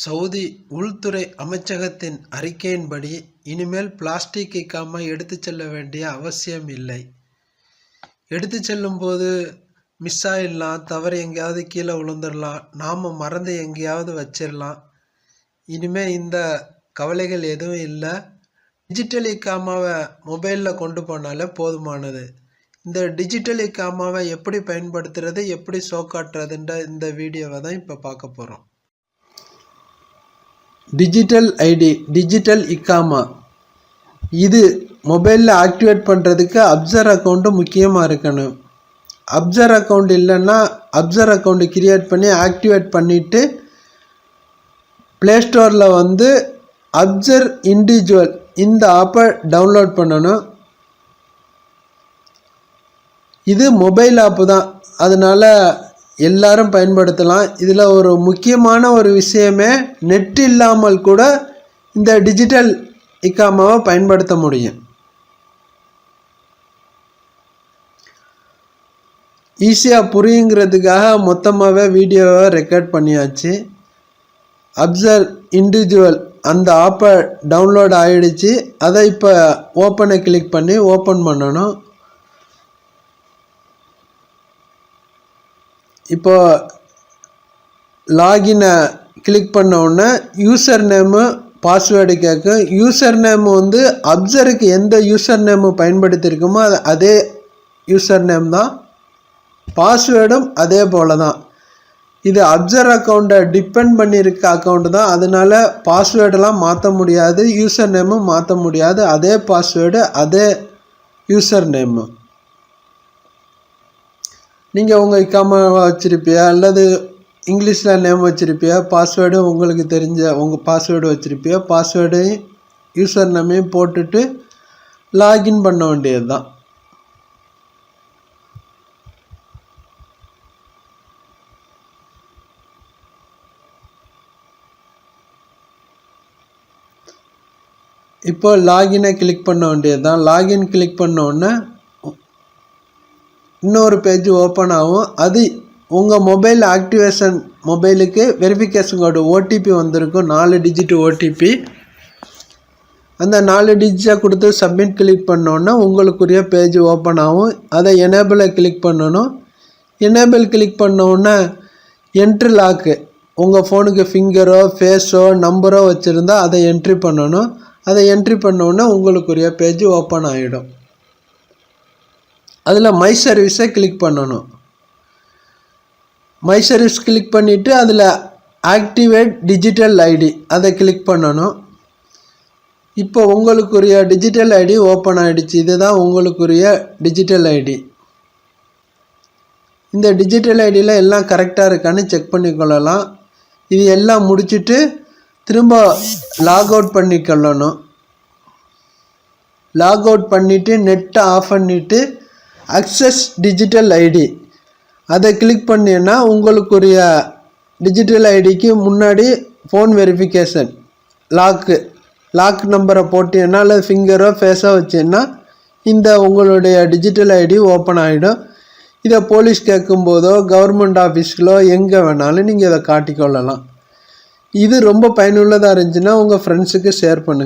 Saudi உள்துறை அமைச்சகத்தின் அறிக்கையின்படி இனிமேல் பிளாஸ்டிக் இக்காமா எடுத்து செல்ல வேண்டிய அவசியம் இல்லை. எடுத்து செல்லும்போது மிஸ் ஆகிடலாம் தவறு எங்கேயாவது கீழே விழுந்துடலாம். நாம் மறந்து எங்கேயாவது வச்சிடலாம். இனிமேல் இந்த கவலைகள் எதுவும் இல்லை. டிஜிட்டல் இக்காமாவை மொபைலில் கொண்டு போனாலே போதுமானது. இந்த டிஜிட்டல் இக்காமாவை எப்படி பயன்படுத்துறது எப்படி சோக்காட்டுறதுன்ற இந்த வீடியோவை தான் இப்போ பார்க்க போகிறோம் டிஜிட்டல் ஐடி டிஜிட்டல் இக்காமா இது மொபைலில் ஆக்டிவேட் பண்ணுறதுக்கு அப்சர் அக்கௌண்ட்டு முக்கியமாக இருக்கணும். அப்சர் அக்கௌண்ட் இல்லைன்னா அப்சர் அக்கௌண்ட்டு கிரியேட் பண்ணி ஆக்டிவேட் பண்ணிவிட்டு ப்ளே ஸ்டோரில் வந்து அப்சர் இண்டிவிஜுவல் இந்த ஆப்பை டவுன்லோட் பண்ணணும். இது மொபைல் ஆப்பு தான். அதனால் எல்லாரும் பயன்படுத்தலாம். இதில் ஒரு முக்கியமான ஒரு விஷயமே நெட் இல்லாமல் கூட இந்த டிஜிட்டல் இக்காமாவை பயன்படுத்த முடியும். ஈஸியாக புரியுங்கிறதுக்காக மொத்தமாகவே வீடியோவை ரெக்கார்ட் பண்ணியாச்சு. அப்சர் இண்டிவிஜுவல் அந்த ஆப்பை டவுன்லோட் ஆகிடுச்சு அதை இப்போ ஓப்பனை கிளிக் பண்ணி ஓப்பன் பண்ணணும். இப்போ லாகினை கிளிக் பண்ண உடனே யூசர் நேமு பாஸ்வேர்டு கேட்கும் யூசர் நேம் வந்து அப்சருக்கு எந்த யூசர் நேமு பயன்படுத்தியிருக்குமோ அது அதே யூசர் நேம் தான். பாஸ்வேர்டும் அதே போல் தான். இது அப்சர் அக்கௌண்ட்டை டிபெண்ட் பண்ணியிருக்க அக்கௌண்ட் தான். அதனால் பாஸ்வேர்டெல்லாம் மாற்ற முடியாது யூசர் நேமும் மாற்ற முடியாது. அதே பாஸ்வேர்டு அதே யூசர் நேமு நீங்கள் உங்கள் இக்காம வச்சுருப்பியா? அல்லது இங்கிலீஷில் நேம் வச்சுருப்பியா? பாஸ்வேர்டு உங்களுக்கு தெரிஞ்ச உங்கள் பாஸ்வேர்டு வச்சுருப்பியா? பாஸ்வேர்டையும் யூசர் நேமையும் போட்டுட்டு லாகின் பண்ண வேண்டியது தான் இப்போ லாகினை கிளிக் பண்ண வேண்டியது தான் லாகின் கிளிக் பண்ண உடனே இன்னொரு பேஜ் ஓப்பன் ஆகும். அது உங்கள் மொபைல் ஆக்டிவேஷன் மொபைலுக்கு வெரிஃபிகேஷன் கோடு ஓடிபி வந்திருக்கும். நாலு டிஜிட் ஓடிபி அந்த நாலு டிஜிட்டை கொடுத்து சப்மிட் கிளிக் பண்ணோன்னா உங்களுக்குரிய பேஜ் ஓப்பன் ஆகும். அதை எனேபிளை கிளிக் பண்ணணும். எனேபிள் கிளிக் பண்ணோன்னே என்ட்ரி லாக்கு உங்கள் ஃபோனுக்கு ஃபிங்கரோ ஃபேஸோ நம்பரோ வச்சுருந்தா அதை என்ட்ரி பண்ணணும். அதை என்ட்ரி பண்ணோன்னே உங்களுக்குரிய பேஜ் ஓப்பன் ஆகிடும் அதில் மை சர்வீஸை கிளிக் பண்ணணும். மை சர்வீஸ் கிளிக் பண்ணிவிட்டு அதில் ஆக்டிவேட் டிஜிட்டல் ஐடி அதை கிளிக் பண்ணணும். இப்போ உங்களுக்குரிய டிஜிட்டல் ஐடி ஓப்பன் ஆகிடுச்சு இதுதான் உங்களுக்குரிய டிஜிட்டல் ஐடி இந்த டிஜிட்டல் ஐடியில் எல்லாம் கரெக்டாக இருக்கான்னு செக் பண்ணிக்கொள்ளலாம். இது எல்லாம் முடிச்சுட்டு திரும்ப லாக் அவுட் பண்ணிக்கொள்ளணும். லாக் அவுட் பண்ணிவிட்டு நெட்டை ஆஃப் பண்ணிவிட்டு அக்சஸ் டிஜிட்டல் ஐடி அதை கிளிக் பண்ணீங்கன்னா உங்களுக்குரிய டிஜிட்டல் ஐடிக்கு முன்னாடி ஃபோன் வெரிஃபிகேஷன் லாக்கு லாக் நம்பரை போட்டீங்கன்னா அல்லது ஃபிங்கரோ ஃபேஸோ வச்சீங்கன்னா இந்த உங்களுடைய டிஜிட்டல் ஐடி ஓப்பன் ஆகிடும் இதை போலீஸ் கேட்கும்போதோ கவர்மெண்ட் ஆஃபீஸ்களோ எங்கே வேணாலும் நீங்கள் இதை காட்டிக்கொள்ளலாம். இது ரொம்ப பயனுள்ளதாக இருந்துச்சுன்னா உங்கள் ஃப்ரெண்ட்ஸுக்கு ஷேர் பண்ணுங்கள்